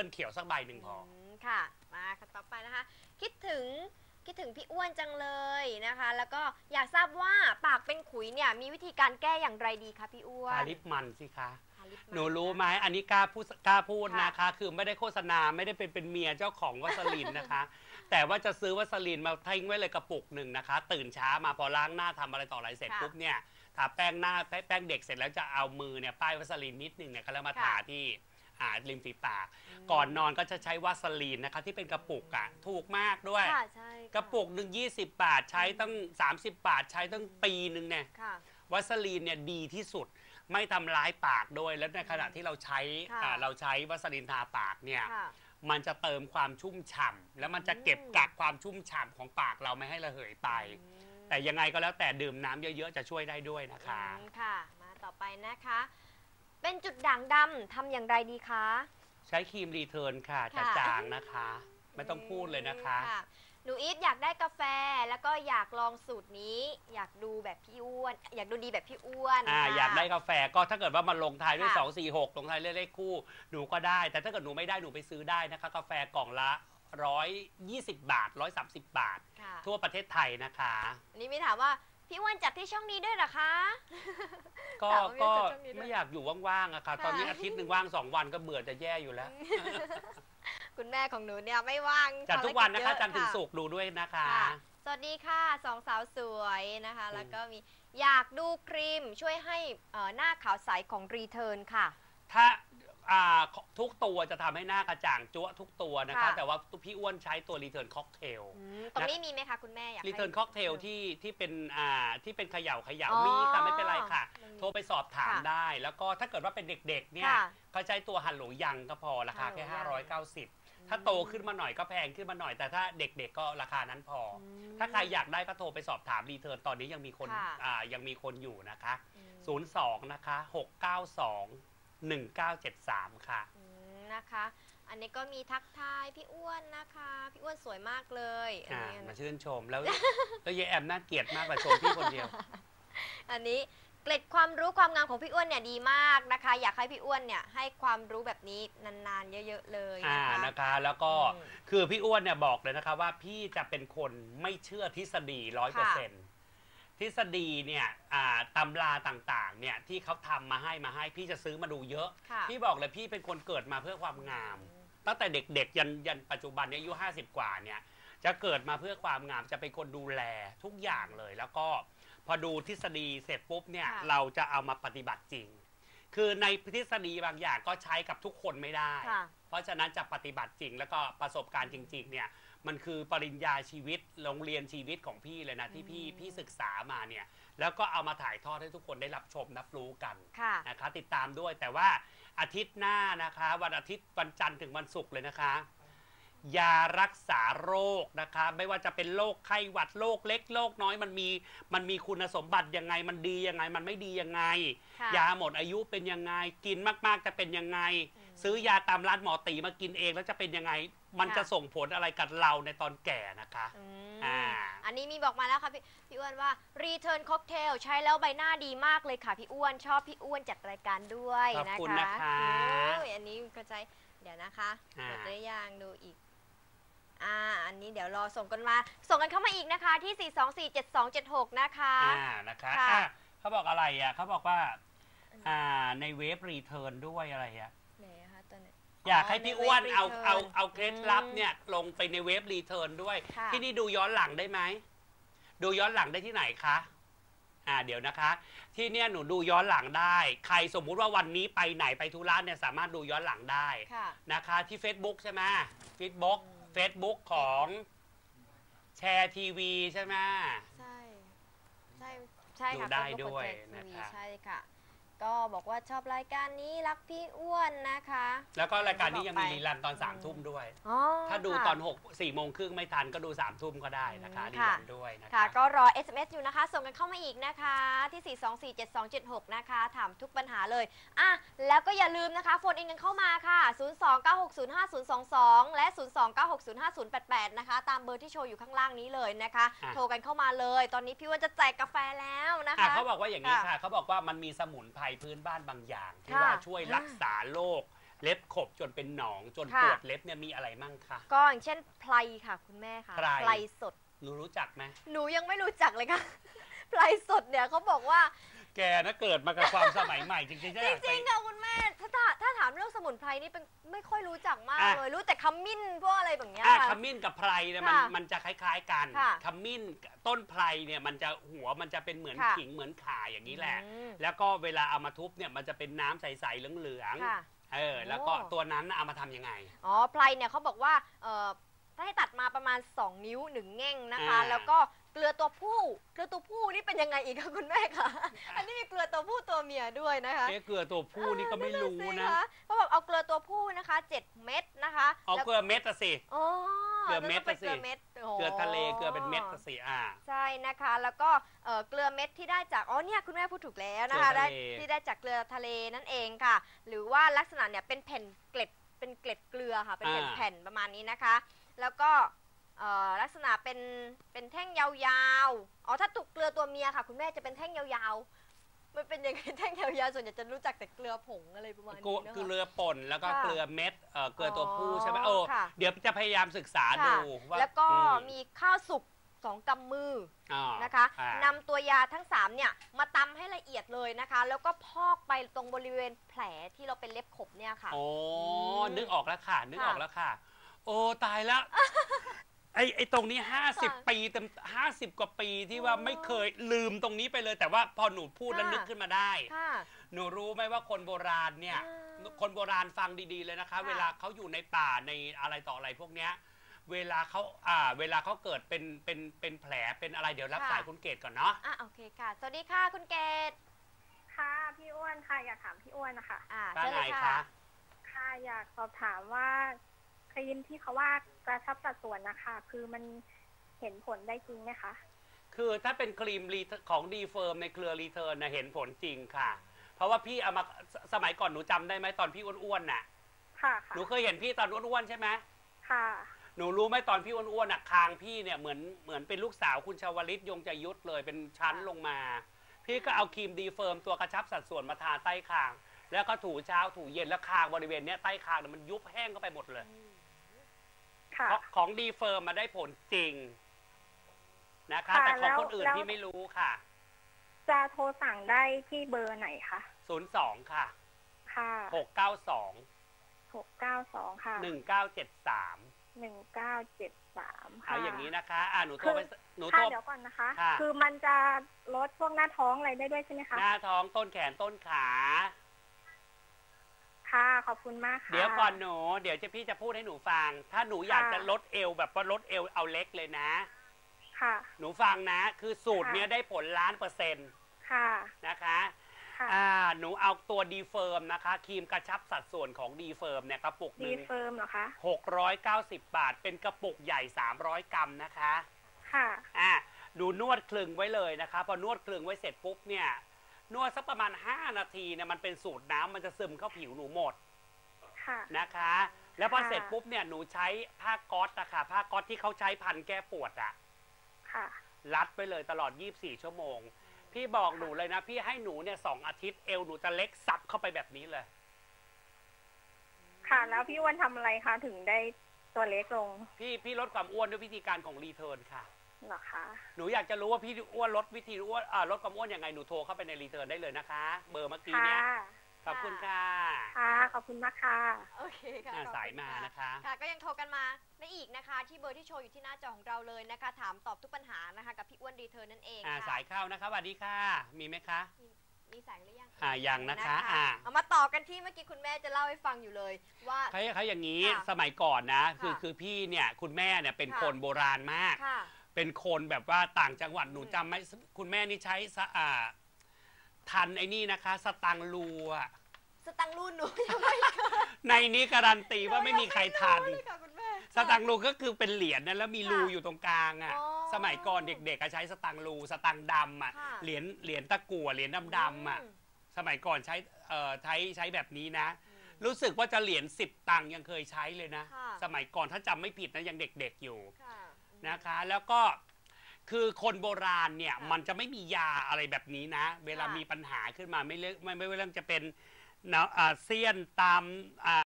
ปิลเขียวสักใบหนึ่งพออืมค่ะ มาค่ะต่อไปนะคะ คิดถึงคิดถึงพี่อ้วนจังเลยนะคะ แล้วก็อยากทราบว่าปากเป็นขุยเนี่ยมีวิธีการแก้อย่างไรดีคะพี่อ้วนทาลิปมันสิคะ ทาลิปมัหนูรู้ไหมอันนี้กล้าพูดกล้าพูดค่ะนะคะ คือไม่ได้โฆษณาไม่ได้เป็นเป็นเมียเจ้าของวัสลินนะคะ แต่ว่าจะซื้อวัสลินมาทิ้งไว้เลยกระปุกหนึ่งนะคะ ตื่นเช้ามาพอล้างหน้าทำอะไรต่ออะไรเสร็จปุ๊บเนี่ยทาแป้งหน้าแป้งแป้งเด็กเสร็จแล้วจะเอามือเนี่ยป้ายวัสลินนิดหนึ่งเนี่ยก็แล้วมาทาที่ อ่าริมฝีปาก ก่อนนอนก็จะใช้วัสลีนนะคะที่เป็นกระปุกอะถูกมากด้วย ค่ะใช่ค่กระปุกหนึ่ง20 บาทใช้ตั้ง 30 บาทใช้ตั้งปีหนึ่งเนี่ย ค่ะ วัสลีนเนี่ยดีที่สุดไม่ทำร้ายปากด้วยแล้วในขณะที่เราใช้ค่ะ อ่าเราใช้วัสลีนทาปากเนี่ยค่ะ มันจะเติมความชุ่มฉ่ำแล้วมันจะเก็บอืมกักความชุ่มฉ่ำของปากเราไม่ให้ระเหยไปอืมแต่ยังไงก็แล้วแต่ดื่มน้ำเยอะๆ จะช่วยได้ด้วยนะคะ อืมค่ะ มาต่อไปนะคะ เป็นจุดด่างดำทำอย่างไรดีคะ ใช้ครีมรีเทิร์นค่ะจะค่ะ จางนะคะ ไม่ต้องพูดเลยนะคะ อืมหนูอีฟอยากได้กาแฟแล้วก็อยากลองสูตรนี้ อยากดูแบบพี่อ้วน อยากดูดีแบบพี่อ้วนอ่าค่ะ อยากได้กาแฟก็ถ้าเกิดว่ามันลงท้ายด้วย ค่ะ 2 4 6 ลงท้ายเลขคู่หนูก็ได้ แต่ถ้าเกิดหนูไม่ได้หนูไปซื้อได้นะคะ กาแฟกล่องละ 120 บาท 130 บาท ค่ะทั่วประเทศไทยนะคะ อันนี้มีถามว่า พี่อ้วนจัดที่ช่องนี้ด้วยเหรอคะ ก็ถามว่ามีก็จัดช่องนี้ด้วยไม่อยากอยู่ว่างๆอะค่ะ ตอนนี้ค่ะ อาทิตย์หนึ่งว่าง2วันก็เบื่อจะแย่อยู่แล้ว คุณแม่ของหนูเนี่ยไม่ว่างจัดทุกวันนะคะภารจจันทร์ถึงเยอะศุกร์ดูด้วยนะคะ ค่ะสวัสดีค่ะสองสาวสวยนะคะ แล้วก็มีอยากดูครีมช่วยให้เอ่อหน้าขาวใสของรีเทิร์นค่ะ ถ้า อ่าทุกตัวจะทำให้หน้ากระจ่างจั๊วะทุกตัวนะคะ ค่ะ แต่ว่าพี่อ้วนใช้ตัวรีเทิร์นค็อกเทล อืมตรงนี้มีไหมคะคุณแม่อยากรีให้เทิร์นค็อกเทลที่ที่เป็นอ่าที่เป็นเขย่าเขย่าอ๋อมีค่ะไม่เป็นไรค่ะ มันมีโทรไปสอบถามค่ะได้ แล้วก็ถ้าเกิดว่าเป็นเด็กๆเนี่ยค่ะเขาใช้ตัวฮัลโหลยังก็พอราคาแค่ ฮัลโหลยัง 590 ถ้าโตขึ้นมาหน่อยก็แพงขึ้นมาหน่อยแต่ถ้าเด็กๆก็ราคานั้นพออมถ้าใครอยากได้ก็โทรไปสอบถามรีเทิร์นตอนนี้ยังมีคนค่ะ อ่ายังมีคนอยู่นะคะ อืม 02 นะคะ 692 1973 ค่ะ อืมนะคะ อันนี้ก็มีทักทายพี่อ้วนนะคะ พี่อ้วนสวยมากเลยอันอ่านี้มาชื่นชมแล้ว แล้วยายแอมน่าเกลียดมากกว่าชมพี่คนเดียว อันนี้เกล็ดความรู้ความงามของพี่อ้วนเนี่ยดีมากนะคะ อยากให้พี่อ้วนเนี่ยให้ความรู้แบบนี้นานๆ เยอะๆเลยอ่านะคะ นะคะ แล้วก็อืมคือพี่อ้วนเนี่ยบอกเลยนะคะว่าพี่จะเป็นคนไม่เชื่อทฤษฎีร้อยเปอร์เซ็นต์ ทฤษฎีเนี่ยอ่าตำราต่างๆ เนี่ยที่เขาทำมาให้มาให้พี่จะซื้อมาดูเยอะ ค่ะ พี่บอกเลยพี่เป็นคนเกิดมาเพื่อความงาม ตั้งแต่เด็กๆ ยันยันปัจจุบันเนี่ยอายุ50 กว่าเนี่ยจะเกิดมาเพื่อความงามจะเป็นคนดูแลทุกอย่างเลย แล้วก็พอดูทฤษฎีเสร็จปุ๊บเนี่ยค่ะ เราจะเอามาปฏิบัติจริง คือในทฤษฎีบางอย่างก็ใช้กับทุกคนไม่ได้ ค่ะ เพราะฉะนั้นจะปฏิบัติจริงแล้วก็ประสบการณ์จริงๆเนี่ย มันคือปริญญาชีวิตโรงเรียนชีวิตของพี่เลยนะที่พี่อืมพี่ศึกษามาเนี่ยแล้วก็เอามาถ่ายทอดให้ทุกคนได้รับชมรับรู้กันค่ะ นะคะ ติดตามด้วยแต่ว่าอาทิตย์หน้านะคะ วันอาทิตย์วันจันทร์ถึงวันศุกร์เลยนะคะ ยารักษาโรคนะคะ ไม่ว่าจะเป็นโรคไข้หวัดโรคเล็กโรคน้อยมันมีมันมีคุณสมบัติยังไงมันดียังไง มันไม่ดียังไง ค่ะ ยาหมดอายุเป็นยังไง กินมากๆจะเป็นยังไงอืมซื้อยาตามร้านหมอตีมากินเองแล้วจะเป็นยังไง มันค่ะจะส่งผลอะไรกับเราในตอนแก่นะคะอืมอ่า อันนี้มีบอกมาแล้วค่ะพี่พี่อ้วนว่า Return Cocktail ใช้แล้วใบหน้าดีมากเลยค่ะพี่อ้วนชอบพี่อ้วนจัดรายการด้วยขอบนะคะคุณนะคะโอ้ยอันนี้เข้าใจเดี๋ยวนะคะอ่า กดได้ยังดูอีก อ่า อันนี้เดี๋ยวรอส่งกันมา ส่งกันเข้ามาอีกนะคะ ที่ 4247276 นะคะ อ่านะคะค่ะ อะเขาบอกอะไรอะเขาบอกว่า อ่าในเวฟรีเทิร์นด้วยอะไรอะไหนอะคะตัวไหน อยากให้พี่อ้วนในเอา Return เอาเอาเคล็ดลับอืมเนี่ยลงไปในเว็บรีเทิร์นด้วย ค่ะ ที่นี่ดูย้อนหลังได้ไหม ดูย้อนหลังได้ที่ไหนคะ อ่าเดี๋ยวนะคะ ที่เนี่ยหนูดูย้อนหลังได้ ใครสมมุติว่าวันนี้ไปไหนไปธุระเนี่ยสามารถดูย้อนหลังได้ ค่ะ นะคะที่ Facebook ใช่ไหม Facebook Facebook ของแชร์ทีวีใช่ไหม ใช่ ใช่ ใช่ค่ะดูได้เป็นด้วยคนนะทีวีคะ ใช่ค่ะ ก็บอกว่าชอบรายการนี้รักพี่อ้วนนะคะ แล้วก็รายการนี้ยังมีบอกไปรีรันตอนสามทุ่มด้วยอ๋อถ้าดูค่ะตอน6 4โมงครึ่งไม่ทันก็ดู3ทุ่มก็ได้นะคะอืมรีค่ะรันด้วยนะคะค่ะก็รอ SMS อยู่นะคะ ส่งกันเข้ามาอีกนะคะ ที่ 4247276 นะคะ ถามทุกปัญหาเลยอะแล้วก็อย่าลืมนะคะโฟนอินกันเข้ามาค่ะ 029605022 และ 029605088 นะคะ ตามเบอร์ที่โชว์อยู่ข้างล่างนี้เลยนะคะอะโทรกันเข้ามาเลย ตอนนี้พี่อ้ว่าจะแจกกาแฟแล้วนะอะคะเขาบอกว่าอย่างนี้ค่ะค่ะเขาบอกว่ามันมีสมุนไพรพื้นบ้านบางอย่าง ที่ค่ะว่าช่วยรักษาโรคเล็บขบจนเป็นหนองจนค่ะปวดเล็บเนี่ยมีอะไรมั่งคะ ก็อย่างเช่นไพลค่ะคุณแม่ค่ะไพรสด หนูรู้จักไหมหนูยังไม่รู้จักเลยค่ะไพรสดเนี่ยเขาบอกว่า แกนะเกิดมากับความสมัยใหม่จริงๆจะจอยากไปริงๆค่ะคุณแม่ถ้าถ้าถ้าถามเรื่องสมุนไพรนี่เป็นไม่ค่อยรู้จักมากอะเลย รู้แต่ขมิ้นพวกอะไรแบบเนี้ยอะค่ะ ขมิ้นกับไพรเนี่ยมันค่ะมันจะคล้าย ๆ กันค่ะขมิ้นต้นไพรเนี่ยมันจะหัวมันจะเป็นเหมือนค่ะ ขิงเหมือนข่าอย่างนี้แหละ อืม แล้วก็เวลาเอามาทุบเนี่ยมันจะเป็นน้ำใสๆเหลืองค่ะ ๆเออแล้วก็โอ้ ตัวนั้นน่ะเอามาทำยังไง อ๋อไพรเนี่ยเขาบอกว่าเอ่อถ้าให้ตัดมาประมาณ 2 นิ้วหนึ่งแง่งนะคะ อ่าแล้วก็ เกลือตัวผู้ เกลือตัวผู้นี่เป็นยังไงอีกคะคุณแม่คะ อันนี้มีเกลือตัวผู้ตัวเมียด้วยนะคะ เอ๊ะเกลือตัวผู้นี่ก็ไม่รู้สินะคเขาบอกเอาเกลือตัวผู้นะคะ 7 เม็ดนะคะเอาแล้วเกลือเม็ดอะสิอ๋อเกลือเม็ดแล้วก็เป็นอะสิเกลือเม็ดโเกลือทะเลเกลือเป็นเม็ดอะสิอ่า ใช่นะคะ แล้วก็เอ่อเกลือเม็ดที่ได้จาก อ๋อเนี่ยคุณแม่พูดถูกแล้วนะคะเกลือได้ทะเลที่ได้จากเกลือทะเลนั่นเองค่ะ หรือว่าลักษณะเนี่ยเป็นแผ่นเกล็ด เป็นเกล็ดเกลือค่ะ เป็นแผ่นๆประมาณนี้นะคะ แล้วก็เอ่อ ลักษณะเป็นเป็นแท่งยาวๆ อ๋อถ้าตุกเกลือตัวเมียค่ะ คุณแม่จะเป็นแท่งยาวๆ มันเป็นยังไงแท่งยาวๆ ส่วนใหญ่จะรู้จักแต่เกลือผงอะไรประมาณกูนี้นะคะ เกลือป่นแล้วก็ค่ะเกลือเม็ดเอ่อเกลือตัวผู้อ๋อใช่ไหมโอ้ค่ะ เดี๋ยวจะพยายามศึกษาค่ะดูว่าแล้วก็อืมีข้าวสุกสองกำมืออ่านะคะอ่านำตัวยาทั้ง3เนี่ยมาตำให้ละเอียดเลยนะคะ แล้วก็พอกไปตรงบริเวณแผลที่เราเป็นเล็บขบเนี่ยค่ะ โอ้มนึกออกแล้วค่ะ นึกค่ะออกแล้วค่ะ โอ้ตายแล้วไอ้ไอ้ตรงนี้ค่ะ50 ปีเต็ม50กว่าปีที่ว่าโอ้ไม่เคยลืมตรงนี้ไปเลย แต่ว่าพอหนูพูดแล้วค่ะนึกขึ้นมาได้ ค่ะ หนูรู้ไหมว่าคนโบราณเนี่ย อ่าคนโบราณฟังดีๆเลยนะคะ ค่ะ เวลาเขาอยู่ในป่าในอะไรต่ออะไรพวกเนี้ย เวลาเขาอ่า เวลาเขาเกิดเป็นเป็นเป็นแผลเป็นอะไรเดี๋ยวรับสายคุณเกดก่อนเนาะอะโอเคค่ะ สวัสดีค่ะคุณเกดค่ะพี่อ้วนค่ะอยากถามพี่อ้วนนะคะ อ่าว่าเชิญไงเลยคะ ค่ะ ค่ะอยากสอบถามว่า ครีมที่เขาว่ากระชับสัดส่วนนะคะ คือมันเห็นผลได้จริงไหมคะ คือถ้าเป็นครีมรีของดีเฟิร์มในเครือรีเทิร์นนะเห็นผลจริงค่ะ เพราะว่าพี่เอามาสสมัยก่อนหนูจำได้ไหมตอนพี่อ้วนๆน่ะ ค่ะหค่ะนูเคยเห็นพี่ตอนอ้วนๆใช่ไหมค่ะ หนูรู้ไหมตอนพี่อ้วนๆน่ะคางพี่เนี่ยเหมือนเหมือนเป็นลูกสาวคุณชาวลิตยงใจยุทธเลยเป็นชั้นลงมา พี่ก็เอาครีมดีเฟิร์มตัวกระชับสัดส่วนมาทาใต้คาง แล้วก็ถูเช้าถูเย็นแล้วคางบริเวณเนี้ยใต้คางเนี่ยมันยุบแห้งเข้าไปหมดเลยค่ะ เพราะของดีเฟิร์มมาได้ผลจริงนะคะ ค่ะแต่ของแล้วคนอื่นแล้วพี่ไม่รู้ค่ะจะโทรสั่งได้ที่เบอร์ไหนคะ02ค่ะค่ะ692หกเก้าสองค่ะ1973หนึ่งเก้าเจ็ดสามเอาค่ะอย่างนี้นะคะ อ่าหนูโทรไปคือหนูโทค่ะร เดี๋ยวก่อนนะคะ ค่ะ คือมันจะลดพวกหน้าท้องอะไรได้ด้วยใช่ไหมคะ หน้าท้องต้นแขนต้นขา ค่ะ ขอบคุณมากค่ะ เดี๋ยวก่อนหนู เดี๋ยวจะพี่จะพูดให้หนูฟัง ถ้าหนูอยากค่ะจะลดเอวแบบว่าลดเอวเอาเล็กเลยนะ ค่ะ หนูฟังนะ คือสูตรค่ะเนี้ยได้ผลล้านเปอร์เซ็นต์ ค่ะ นะคะค่ะอ่าหนูเอาตัวดีเฟิร์มนะคะครีมกระชับสัดส่วนของดีเฟิร์มเนี่ยกระปุกหดีนึ่งเฟิร์มเหรอคะ690บาท เป็นกระปุกใหญ่300กรัมนะคะ ค่ะ อะดูนวดคลึงไว้เลยนะคะ พอนวดคลึงไว้เสร็จปุ๊บเนี่ย นวดสักประมาณ 5 นาทีเนี่ยมันเป็นสูตรน้ำมันจะซึมเข้าผิวหนูหมดค่ะ นะคะ แล้วพอค่ะ เสร็จปุ๊บเนี่ยหนูใช้ผ้าก๊อตอะค่ะผ้าก๊อตที่เขาใช้พันแก้ปวดอะ ค่ะ รัดไปเลยตลอด 24 ชั่วโมง พี่บอกหนูเลยนะ พี่ให้หนูเนี่ยสองอาทิตย์เอวหนูจะเล็กสับเข้าไปแบบนี้เลย ค่ะ แล้วพี่อ้วนทำอะไรคะถึงได้ตัวเล็กลง พี่พี่ลดความอ้วนด้วยวิธีการของรีเทิร์นค่ะ เหรอคะหนูอยากจะรู้ว่าพี่อ้วนลดวิธีอ้วนอ่าลดความอ้วนยังไงหนูโทรเข้าไปในรีเทิร์นได้เลยนะคะ เบอร์เมื่อกี้ค่ะ เนี่ยขอบคุณค่ะค่ะ ขอบคุณมากค่ะ โอเคค่ะอ่าขอบคุณสายมาค่ะ นะคะ ค่ะก็ยังโทรกันมาได้อีกนะคะ ที่เบอร์ที่โชว์อยู่ที่หน้าจอของเราเลยนะคะ ถามตอบทุกปัญหานะคะกับพี่อ้วนรีเทิร์นนั่นเองอ่าค่ะสายเข้านะคะสวัสดีค่ะ มีไหมคะ มีสายหรือยังอ่ายังนะคะอ่า เอามาต่อกันที่เมื่อกี้คุณแม่จะเล่าให้ฟังอยู่เลยว่าเขาเขาอย่างนี้ค่ะสมัยก่อนนะ คือค่ะคือพี่เนี่ยคุณแม่เนี่ยเป็นค่ะ คนโบราณมาก ค่ะ เป็นคนแบบว่าต่างจังหวัดหนูอืมจำไหมคุณแม่นี่ใช้สะอ่าทันไอ้นี่นะคะ สตังค์รูอะสตังค์รุ่นหนูยังไม่ในนี้การันตีว่าไม่มีใครทันรู้เลยค่ะคุณแม่ สตังค์รูก็คือเป็นเหรียญนะแล้วมีรูค่ะอยู่ตรงกลางอะอ๋อสมัยก่อนเด็กๆก็ใช้สตังค์รูสตังค์ดำอะค่ะ เหรียญเหรียญตะกั่วเหรียญดำๆอะมสมัยก่อนใช้เอ่อใช้ใช้แบบนี้นะอืมรู้สึกว่าจะเหรียญสิบตังค์ยังเคยใช้เลยนะ ค่ะ สมัยก่อนถ้าจำไม่ผิดนะยังเด็กๆอยู่ ค่ะอืม นะคะ แล้วก็คือคนโบราณเนี่ยค่ะมันจะไม่มียาอะไรแบบนี้นะ เวลาค่ะมีปัญหาขึ้นมาไม่เลือกไม่ไม่ว่าเรื่องจะเป็นเนาะอ่าเสี้ยนตามอ่า